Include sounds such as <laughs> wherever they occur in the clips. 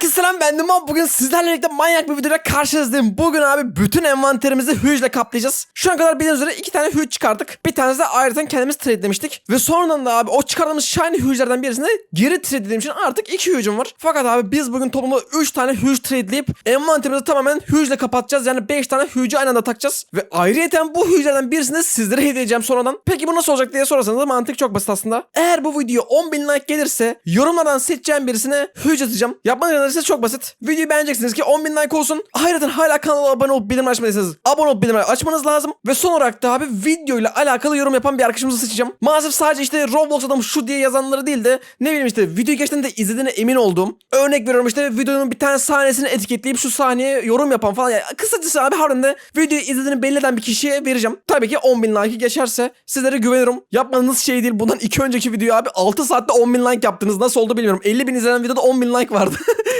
Herkese selam ben Duman. Bugün sizlerle birlikte manyak bir videoda karşınızdayım. Bugün abi bütün envanterimizi hücre kaplayacağız. Şu an kadar bildiğiniz üzere iki tane hüc çıkardık. Bir tanesi de ayrıca kendimiz trade'lemiştik. Ve sonradan da abi o çıkardığımız shiny hücrelerden birisini geri trade'lediğim için artık iki hücum var. Fakat abi biz bugün toplamda 3 tane hüc trade'leyip envanterimizi tamamen hücle kapatacağız. Yani 5 tane hücü aynı anda takacağız. Ve ayrıyeten bu hücrelerden birisini sizlere hediye edeceğim sonradan. Peki bu nasıl olacak diye sorarsanız da mantık çok basit aslında. Eğer bu video 10.000 like gelirse yorumlardan seçeceğim birisine hüc atacağım. Yapmanız ise çok basit. Videoyu beğeneceksiniz ki 10.000 like olsun. Ayrıca hala kanala abone olup bildirim açmadıysanız abone olup bildirimleri açmanız lazım. Ve son olarak da abi video ile alakalı yorum yapan bir arkadaşımızı seçeceğim. Maalesef sadece işte Roblox adam şu diye yazanları değil de ne bileyim işte videoyu gerçekten de izlediğine emin olduğum. Örnek veriyorum işte videonun bir tane sahnesini etiketleyip şu sahneye yorum yapan falan. Yani kısacası abi harbiden de videoyu izlediğini belli eden bir kişiye vereceğim. Tabii ki 10.000 like'ı geçerse sizlere güveniyorum. Yapmadığınız şey değil. Bundan iki önceki video abi 6 saatte 10.000 like yaptınız. Nasıl oldu bilmiyorum. 50.000 izlenen videoda 10.000 like vardı. <laughs>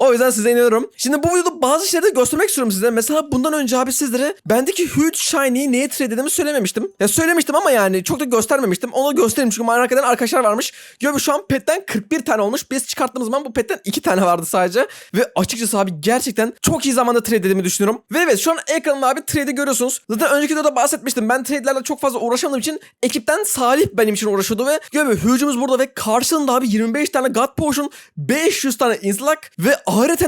O yüzden size inanıyorum. Şimdi bu videoda bazı şeyleri de göstermek istiyorum size. Mesela bundan önce abi sizlere bendeki Huge Shiny'yi neye trade dediğimi söylememiştim. Ya söylemiştim ama yani çok da göstermemiştim. Onu göstereyim çünkü merak eden arkadaşlar varmış. Göbü şu an petten 41 tane olmuş. Biz çıkarttığımız zaman bu petten 2 tane vardı sadece. Ve açıkçası abi gerçekten çok iyi zamanda trade dediğimi düşünüyorum. Ve evet şu an ekranımda abi trade'i görüyorsunuz. Zaten önceki videoda bahsetmiştim. Ben trade'lerle çok fazla uğraşamadığım için ekipten Salih benim için uğraşıyordu ve Göbü Huge'umuz burada ve karşılığında abi 25 tane God Potion, 500 tane Inslak ve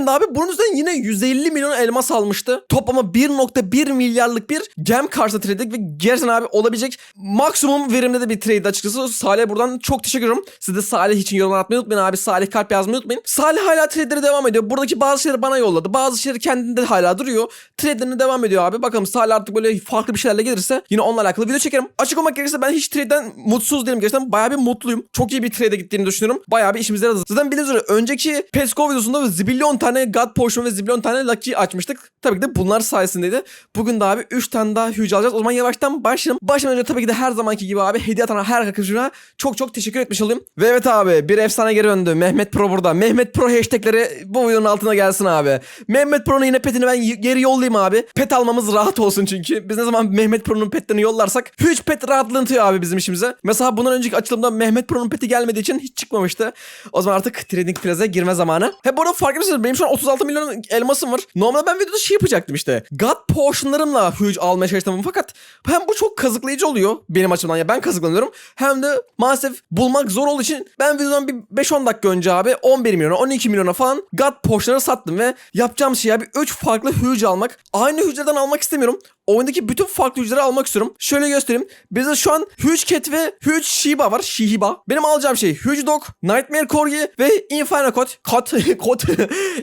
de abi bunun üzerinden yine 150 milyon elmas almıştı. Toplama 1.1 milyarlık bir gem karşı trade'dik ve gerçekten abi olabilecek maksimum verimli de bir trade açıkçası. Salih'e buradan çok teşekkür ederim. Siz de Salih için yorum atmayı unutmayın abi. Salih kalp yazmayı unutmayın. Salih hala trade'lere devam ediyor. Buradaki bazı şeyleri bana yolladı. Bazı şeyleri kendinde hala duruyor. Trade'lerine devam ediyor abi. Bakalım Salih artık böyle farklı bir şeylerle gelirse yine onunla alakalı video çekerim. Açık olmak gerekirse ben hiç trade'den mutsuz değilim. Gerçekten bayağı bir mutluyum. Çok iyi bir trade'e gittiğini düşünüyorum. Bayağı bir işimize yaradı. Zaten bildiğiniz üzere önceki Pesco videosunda zibilyon tane God Potion ve zibilyon tane Lucky açmıştık. Tabii ki de bunlar sayesindeydi. Bugün de abi 3 tane daha Huge alacağız. O zaman yavaştan başlayalım. Başlamadan önce tabii ki de her zamanki gibi abi hediye atan her arkadaşına çok çok teşekkür etmiş olayım. Ve evet abi bir efsane geri döndü. Mehmet Pro burada. Mehmet Pro hashtagleri bu videonun altına gelsin abi. Mehmet Pro'nun yine petini ben geri yollayayım abi. Pet almamız rahat olsun çünkü. Biz ne zaman Mehmet Pro'nun petlerini yollarsak Huge pet rahatlığını atıyor abi bizim işimize. Mesela bundan önceki açılımda Mehmet Pro'nun peti gelmediği için hiç çıkmamıştı. O zaman artık Trading Plaza'a girme zamanı. He bu arada farklı şey. Benim şu an 36 milyon elmasım var. Normalde ben videoda şey yapacaktım işte. God Potion'larımla Huge almaya çalıştım fakat hem bu çok kazıklayıcı oluyor benim açımdan. Ya ben kazıklanıyorum. Hem de maalesef bulmak zor olduğu için ben videodan bir 5-10 dakika önce abi 11 milyona 12 milyona falan God Potion'ları sattım ve yapacağım şey abi 3 farklı Huge almak. Aynı hücreden almak istemiyorum. Oyundaki bütün farklı hücreleri almak istiyorum. Şöyle göstereyim. Bizde şu an Huge Cat ve Huge Shiba var. Shihiba. Benim alacağım şey Huge Dog, Nightmare Corgi ve Inferno Cat. Cat. <laughs> Cat.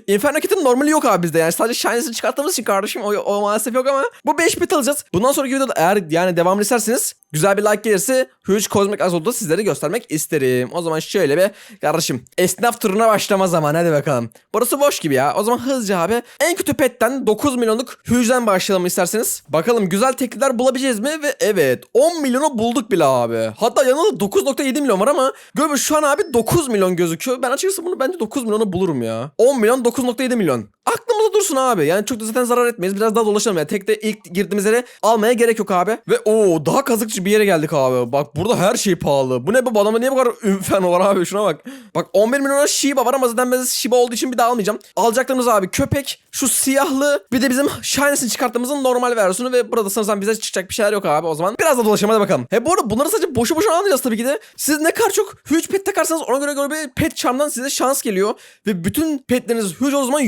Inferno Cat'in normali yok abi bizde. Yani sadece Shiny'sini çıkarttığımız için kardeşim o, o maalesef yok ama bu 5 pet alacağız. Bundan sonraki videoda eğer yani devamını isterseniz güzel bir like gelirse Huge Cosmic Azot'u sizlere göstermek isterim. O zaman şöyle bir kardeşim esnaf turuna başlama zamanı hadi bakalım. Burası boş gibi ya. O zaman hızlıca abi en kötü petten 9 milyonluk Huge'den başlayalım isterseniz. Bakalım güzel teklifler bulabileceğiz mi? Ve evet 10 milyonu bulduk bile abi. Hatta yanında 9.7 milyon var ama galiba şu an abi 9 milyon gözüküyor. Ben açıkçası bunu bence 9 milyonu bulurum ya. 10 milyon 9.7 milyon. Aklımızda dursun abi. Yani çok da zaten zarar etmeyiz. Biraz daha dolaşalım ya. Tek de ilk girdiğimiz yere almaya gerek yok abi. Ve o daha kazıkçı bir yere geldik abi. Bak burada her şey pahalı. Bu ne bu adamda niye bu kadar inferno var abi şuna bak. Bak 11 milyona Shiba var ama zaten ben Shiba olduğu için bir daha almayacağım. Alacaklarımız abi köpek, şu siyahlı bir de bizim Shiny'sini çıkarttığımızın normal versiyonu ve burada sanırsam bize çıkacak bir şeyler yok abi o zaman. Biraz da dolaşalım hadi bakalım. He bu arada bunları sadece boşu boşuna almayacağız tabii ki de. Siz ne kadar çok huge pet takarsanız ona göre göre bir pet charm'dan size şans geliyor. Ve bütün petleriniz huge o zaman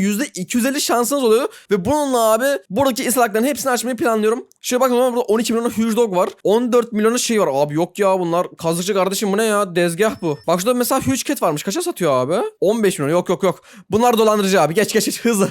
%250 şansınız oluyor. Ve bununla abi buradaki islakların hepsini açmayı planlıyorum. Şöyle bakın burada 12 milyonu huge dog var. 14 milyonu şey var. Abi yok ya bunlar kazıkçı kardeşim bu ne ya? Dezgah bu. Bak şurada mesela huge cat varmış. Kaça satıyor abi? 15 milyon. Yok yok yok. Bunlar dolandırıcı abi. Geç geç geç <laughs> hızlı.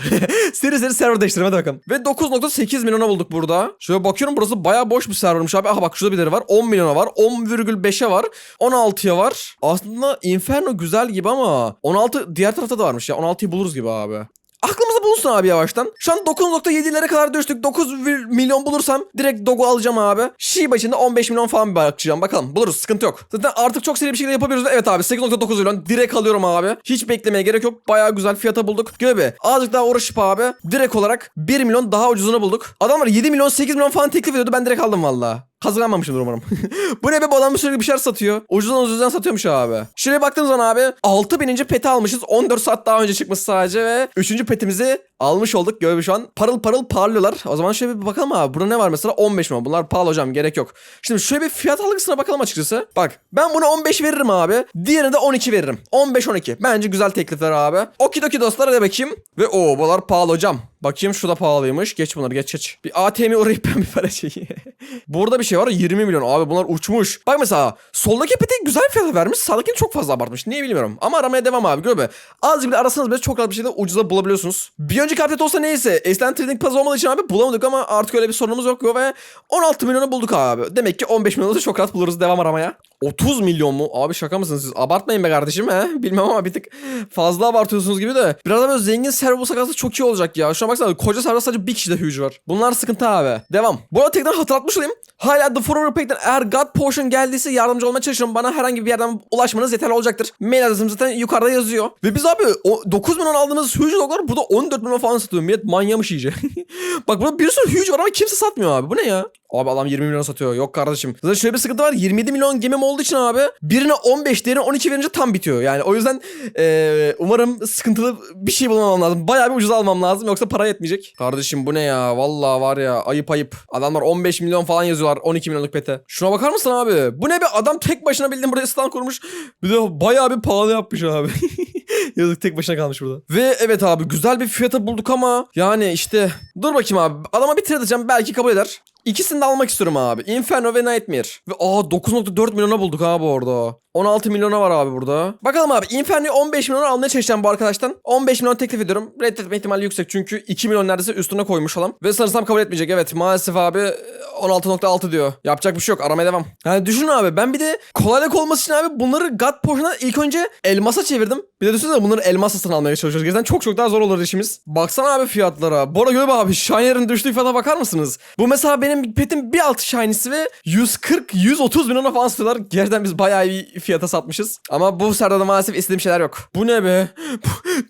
seri seri server değiştirelim hadi bakalım. Ve 9.8 milyona bulduk burada. Şöyle bakıyorum burası bayağı boş bir servermiş abi. Aha bak şurada birileri var. 10 milyona var. 10,5'e var. 16'ya var. Aslında Inferno güzel gibi ama 16 diğer tarafta da varmış ya. 16'yı buluruz gibi abi. Aklımızda bulunsun abi yavaştan. Şu an 9.7'lere kadar düştük. 9 milyon bulursam direkt Dog'u alacağım abi. Shiba için de 15 milyon falan bakacağım. Bakalım buluruz sıkıntı yok. Zaten artık çok seri bir şekilde yapabiliyoruz. Evet abi 8.9 milyon direkt alıyorum abi. Hiç beklemeye gerek yok. Bayağı güzel fiyata bulduk. Göbe azıcık daha uğraşıp abi direkt olarak 1 milyon daha ucuzunu bulduk. Adamlar 7 milyon 8 milyon falan teklif ediyordu. Ben direkt aldım valla. Kazıklanmamışımdır umarım. <laughs> Bu ne be bu adam sürekli bir şeyler satıyor. Ucuzdan ucuzdan satıyormuş abi. Şuraya baktığım zaman abi 6000. peti almışız. 14 saat daha önce çıkmış sadece ve 3. petimizi almış olduk. Gördüm şu an. Parıl parıl parlıyorlar. O zaman şöyle bir bakalım abi. Burada ne var mesela? 15 mi? Bunlar pahalı hocam gerek yok. Şimdi şöyle bir fiyat algısına bakalım açıkçası. Bak ben buna 15 veririm abi. Diğerine de 12 veririm. 15-12. Bence güzel teklifler abi. Okidoki dostlar hadi bakayım. Ve o bunlar pahalı hocam. Bakayım şu da pahalıymış. Geç bunları geç geç. Bir ATM'e uğrayıp ben bir para çekeyim. <laughs> Burada bir şey var 20 milyon. Abi bunlar uçmuş. Bak mesela soldaki peti güzel fiyata vermiş. Sağdakini çok fazla abartmış. Niye bilmiyorum. Ama aramaya devam abi. Gör be. Azıcık bile arasanız bile çok rahat bir şekilde ucuza bulabiliyorsunuz. Bir önceki update olsa neyse. Eskiden trading pazı olmadığı için abi bulamadık ama artık öyle bir sorunumuz yok. Ve 16 milyonu bulduk abi. Demek ki 15 milyonu da çok rahat buluruz devam aramaya. 30 milyon mu? Abi şaka mısınız siz? Abartmayın be kardeşim he. Bilmem ama bir tık fazla abartıyorsunuz gibi de. Biraz böyle zengin server bulsak aslında çok iyi olacak ya. Şuna baksana koca server sadece bir kişide huge var. Bunlar sıkıntı abi. Devam. Bu arada tekrar hatırlatmış olayım. Hala The Forever Pack'ten eğer God Potion geldiyse yardımcı olmaya çalışıyorum. Bana herhangi bir yerden ulaşmanız yeterli olacaktır. Mail adresim zaten yukarıda yazıyor. Ve biz abi o 9 milyon aldığımız huge doglar burada 14 milyon falan satıyor. Millet manyamış iyice. <laughs> Bak burada bir sürü huge var ama kimse satmıyor abi. Bu ne ya? Abi adam 20 milyon satıyor. Yok kardeşim. Zaten şöyle bir sıkıntı var. 27 milyon gemim olduğu için abi birine 15 diğerine 12 verince tam bitiyor. Yani o yüzden eee, umarım sıkıntılı bir şey bulmam lazım. Bayağı bir ucuz almam lazım yoksa para yetmeyecek. Kardeşim bu ne ya? Vallahi var ya ayıp ayıp. Adamlar 15 milyon falan yazıyorlar 12 milyonluk pete. Şuna bakar mısın abi? Bu ne be? Adam tek başına bildiğin buraya stand kurmuş. Bir de bayağı bir pahalı yapmış abi. <laughs> Yazık tek başına kalmış burada. Ve evet abi güzel bir fiyata bulduk ama yani işte dur bakayım abi. Adama bir trade edeceğim belki kabul eder. İkisini de almak istiyorum abi. Inferno ve Nightmare. Ve aa 9.4 milyona bulduk abi orada. 16 milyona var abi burada. Bakalım abi Inferno'yu 15 milyona almaya çalışacağım bu arkadaştan. 15 milyon teklif ediyorum. Reddetme ihtimali yüksek çünkü 2 milyon neredeyse üstüne koymuş olan. Ve sanırsam kabul etmeyecek. Evet maalesef abi 16.6 diyor. Yapacak bir şey yok. Aramaya devam. Yani düşün abi ben bir de kolaylık olması için abi bunları God Portion'a ilk önce elmasa çevirdim. Bir de düşünsene bunları elmas satın almaya çalışıyoruz. Gerçekten çok çok daha zor olur işimiz. Baksana abi fiyatlara. Bora göre abi Shiner'ın düştüğü fiyata bakar mısınız? Bu mesela benim petim bir altı Shiny'si ve 140-130 milyona falan satıyorlar. Gerçekten biz bayağı iyi fiyata satmışız. Ama bu serdada maalesef istediğim şeyler yok. Bu ne be?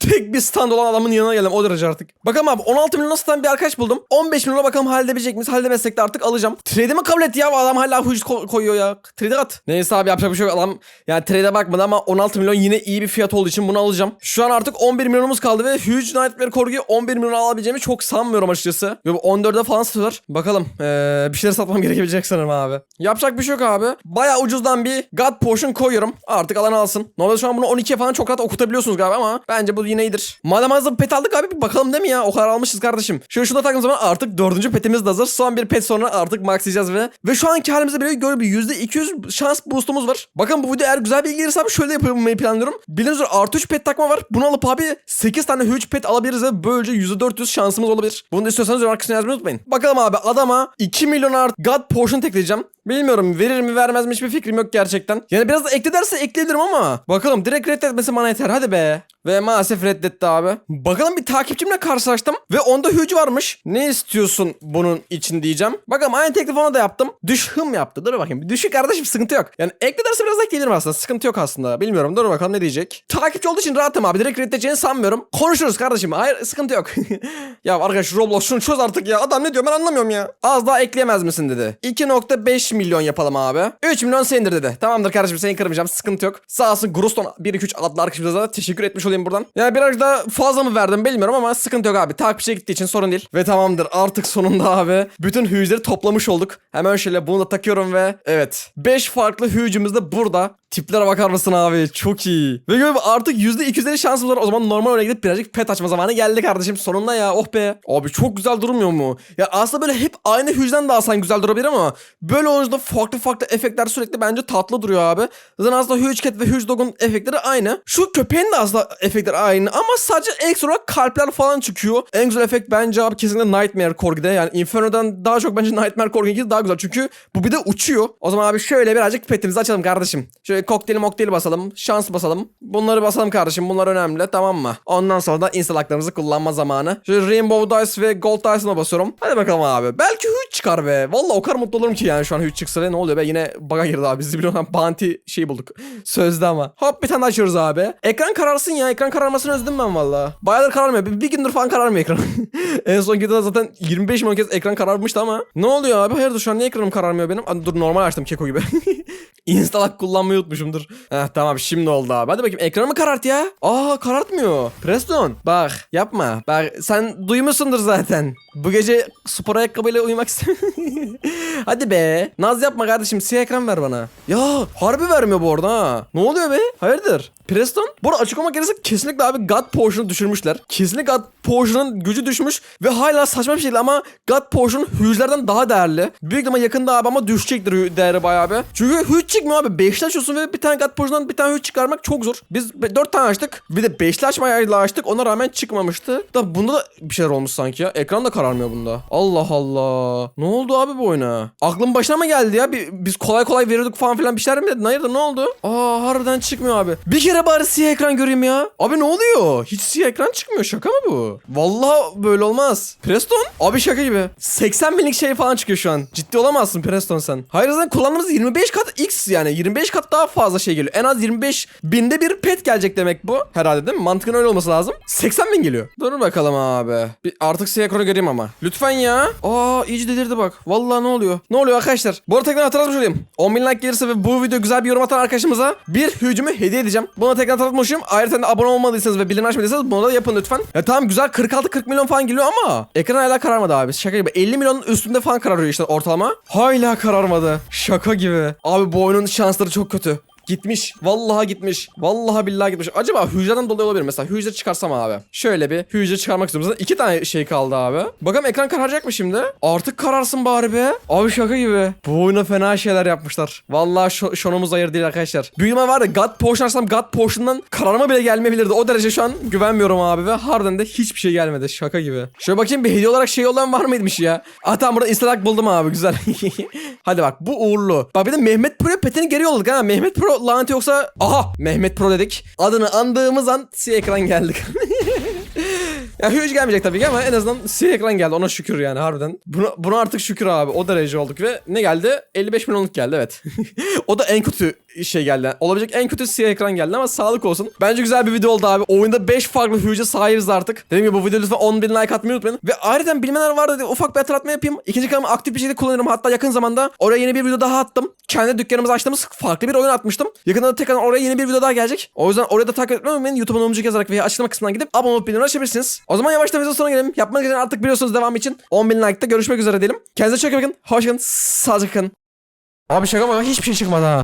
Tek bir stand olan adamın yanına geldim o derece artık. Bakalım abi 16 milyona satan bir arkadaş buldum. 15 milyona bakalım halledebilecek miyiz? Halledemezsek de artık alacağım. Trade'imi kabul et ya adam hala huj ko- koyuyor ya. Trade at. Neyse abi yapacak bir şey yok. Adam yani trade'e bakmadı ama 16 milyon yine iyi bir fiyat olduğu için bunu alacağım. Şu an artık 11 milyonumuz kaldı ve Huge Nightmare Corgi'yi 11 milyon alabileceğimi çok sanmıyorum açıkçası. Ve bu 14'e falan satıyorlar. Bakalım ee, bir şeyler satmam <laughs> gerekebilecek sanırım abi. Yapacak bir şey yok abi. Baya ucuzdan bir God Potion koyuyorum. Artık alan alsın. Normalde şu an bunu 12'ye falan çok rahat okutabiliyorsunuz galiba ama bence bu yine iyidir. Madem hazır pet aldık abi bir bakalım değil mi ya? O kadar almışız kardeşim. Şöyle şurada taktığım zaman artık dördüncü petimiz de hazır. Son bir pet sonra artık maxlayacağız ve ve şu anki halimizde bile göre bir %200 şans boostumuz var. Bakın bu video eğer güzel bilgi gelirse abi şöyle yapmayı planlıyorum. Bildiğiniz üzere artı 3 pet takma var. Bunu alıp abi 8 tane huge pet alabiliriz ve böylece %400 şansımız olabilir. Bunu da istiyorsanız yorumlar kısmına yazmayı unutmayın. Bakalım abi adama 2 milyon art God Potion tekleyeceğim. Bilmiyorum verir mi vermez mi hiçbir fikrim yok gerçekten. Yani biraz da ekle derse ekleyebilirim ama. Bakalım direkt reddetmesi bana yeter hadi be. Ve maalesef reddetti abi. Bakalım bir takipçimle karşılaştım. Ve onda huge varmış. Ne istiyorsun bunun için diyeceğim. Bakalım aynı teklif ona da yaptım. Düş hım yaptı. Dur bakayım. Düşük kardeşim sıkıntı yok. Yani ekle derse biraz ekleyebilirim aslında. Sıkıntı yok aslında. Bilmiyorum. Dur bakalım ne diyecek. Takipçi olduğu için rahatım abi. Direkt reddedeceğini sanmıyorum. Konuşuruz kardeşim. Hayır sıkıntı yok. <laughs> ya arkadaş Roblox şunu çöz artık ya. Adam ne diyor ben anlamıyorum ya. Az daha ekleyemez misin dedi. 2.5 milyon yapalım abi. 3 milyon senindir dedi. Tamamdır kardeşim seni kırmayacağım. Sıkıntı yok. Sağ olsun Groston 1-2-3 adlı arkadaşımıza da teşekkür etmiş olayım buradan. Yani biraz da fazla mı verdim bilmiyorum ama sıkıntı yok abi. Takipçiye gittiği için sorun değil. Ve tamamdır artık sonunda abi. Bütün hücreleri toplamış olduk. Hemen şöyle bunu da takıyorum ve evet. 5 farklı hücremiz de burada. Tiplere bakar mısın abi? Çok iyi. Ve böyle artık %250 şansımız var. O zaman normal oyuna gidip birazcık pet açma zamanı geldi kardeşim. Sonunda ya oh be. Abi çok güzel durmuyor mu? Ya aslında böyle hep aynı hücreden de alsan güzel durabilir ama böyle da farklı farklı efektler sürekli bence tatlı duruyor abi. Zaten aslında Huge Cat ve Huge Dog'un efektleri aynı. Şu köpeğin de aslında efektleri aynı ama sadece ekstra olarak kalpler falan çıkıyor. En güzel efekt bence abi kesinlikle Nightmare Corgi'de. Yani Inferno'dan daha çok bence Nightmare Corgi'ninki daha güzel. Çünkü bu bir de uçuyor. O zaman abi şöyle birazcık petimizi açalım kardeşim. Şöyle kokteyli mokteyli basalım. Şans basalım. Bunları basalım kardeşim. Bunlar önemli tamam mı? Ondan sonra da install haklarımızı kullanma zamanı. Şöyle Rainbow Dice ve Gold Dice'ına basıyorum. Hadi bakalım abi. Belki Huge çıkar be. Vallahi o kadar mutlu olurum ki yani şu an Huge Hü çıksa ve ne oluyor be yine baga girdi abi. Ziblon'dan bounty şey bulduk. Sözde ama. Hop bir tane açıyoruz abi. Ekran kararsın ya. Ekran kararmasını özledim ben valla. Bayağıdır kararmıyor. Bir, bir gündür falan kararmıyor ekran. <laughs> en son videoda zaten 25 milyon kez ekran kararmıştı ama. Ne oluyor abi? Hayırdır şu an niye ekranım kararmıyor benim? Hadi dur normal açtım keko gibi. <laughs> Installak kullanmayı unutmuşumdur. Heh tamam şimdi oldu abi. Hadi bakayım ekranımı karart ya. Aa karartmıyor. Preston bak yapma. Bak sen duymuşsundur zaten. Bu gece spor ayakkabıyla uyumak istemiyorum. <laughs> Hadi be. Naz yapma kardeşim. Siyah ekran ver bana. Ya harbi vermiyor bu arada ha. Ne oluyor be? Hayırdır? Preston? Bu arada açık olmak gerekirse kesinlikle abi God Potion'u düşürmüşler. Kesinlikle God Potion'un gücü düşmüş ve hala saçma bir şekilde ama God Potion Huge'lerden daha değerli. Büyük ihtimal yakında abi ama düşecektir değeri bayağı bir. Çünkü Huge çıkmıyor abi. Beşli açıyorsun ve bir tane God Potion'dan bir tane Huge çıkarmak çok zor. Biz dört tane açtık. Bir de beşli açmayla açtık. Ona rağmen çıkmamıştı. Da bunda da bir şeyler olmuş sanki ya. Ekran da kararmıyor bunda. Allah Allah. Ne oldu abi bu oyuna? Aklım başına mı geldi ya? Biz kolay kolay veriyorduk falan filan bir şeyler mi dedin? Hayırdır ne oldu? Aa harbiden çıkmıyor abi. Bir kere bari siyah ekran göreyim ya. Abi ne oluyor? Hiç siyah ekran çıkmıyor. Şaka mı bu? Vallahi böyle olmaz. Preston? Abi şaka gibi. 80 binlik şey falan çıkıyor şu an. Ciddi olamazsın Preston sen. Hayır zaten kullandığımız 25 kat X yani. 25 kat daha fazla şey geliyor. En az 25 binde bir pet gelecek demek bu. Herhalde değil mi? Mantıkın öyle olması lazım. 80 bin geliyor. Dur bakalım abi. Bir artık ekranı göreyim ama. Lütfen ya. Aa iyice delirdi bak. Vallahi ne oluyor? Ne oluyor arkadaşlar? Bu arada tekrar hatırlatmış olayım. 10 bin like gelirse ve bu video güzel bir yorum atan arkadaşımıza bir hücumu hediye edeceğim. Buna tekrar hatırlatmış olayım. Ayrıca de abone olmadıysanız ve bildirim açmadıysanız bunu da yapın lütfen. Ya tamam güzel 46-40 milyon falan geliyor ama ekran hala kararmadı abi. Şaka gibi. 50 milyonun üstünde falan kararıyor işte ortalama. Hala kararmadı. Şaka gibi. Abi bu oyunun şansları çok kötü. Gitmiş. Vallahi gitmiş. Vallahi billahi gitmiş. Acaba hücreden dolayı olabilir. Mesela hücre çıkarsam abi. Şöyle bir hücre çıkarmak istiyorum. Zaten iki tane şey kaldı abi. Bakalım ekran kararacak mı şimdi? Artık kararsın bari be. Abi şaka gibi. Bu oyuna fena şeyler yapmışlar. Vallahi şo şonumuz hayır değil arkadaşlar. Büyüme var ya God Potion açsam God Potion'dan kararma bile gelmeyebilirdi. O derece şu an güvenmiyorum abi ve harbiden de hiçbir şey gelmedi. Şaka gibi. Şöyle bakayım bir hediye olarak şey olan var mıymış ya? Ah tamam burada istalak buldum abi güzel. <laughs> Hadi bak bu uğurlu. Bak bir de Mehmet Pro petini geri yolladık ha. Mehmet Pro laneti yoksa aha Mehmet Pro dedik. Adını andığımız an siyah ekran geldik. <laughs> Ya hiç gelmeyecek tabii ki ama en azından siyah ekran geldi ona şükür yani harbiden. Buna, buna artık şükür abi o derece olduk ve ne geldi? 55 milyonluk geldi evet. <laughs> o da en kötü şey geldi. Olabilecek en kötü siyah ekran geldi ama sağlık olsun. Bence güzel bir video oldu abi. Oyunda 5 farklı hücre sahibiz artık. Dediğim gibi bu videoda lütfen 10 bin like atmayı unutmayın. Ve ayrıca bilmeyenler var dedi ufak bir hatırlatma yapayım. İkinci kanalımı aktif bir şekilde kullanıyorum. Hatta yakın zamanda oraya yeni bir video daha attım. Kendi dükkanımızı açtığımız farklı bir oyun atmıştım. Yakında da tekrar oraya yeni bir video daha gelecek. O yüzden oraya da takip etmeyi unutmayın. YouTube'a Umcuk yazarak veya açıklama kısmından gidip abone olup bildirim açabilirsiniz. O zaman yavaştan video sonuna gelelim. Yapmanız gereken artık biliyorsunuz devam için 10 bin like'da görüşmek üzere diyelim. Kendinize çok iyi bakın. Hoşçakalın. Sağlıcakla kalın. Abi şaka mı? Hiçbir şey çıkmadı ha.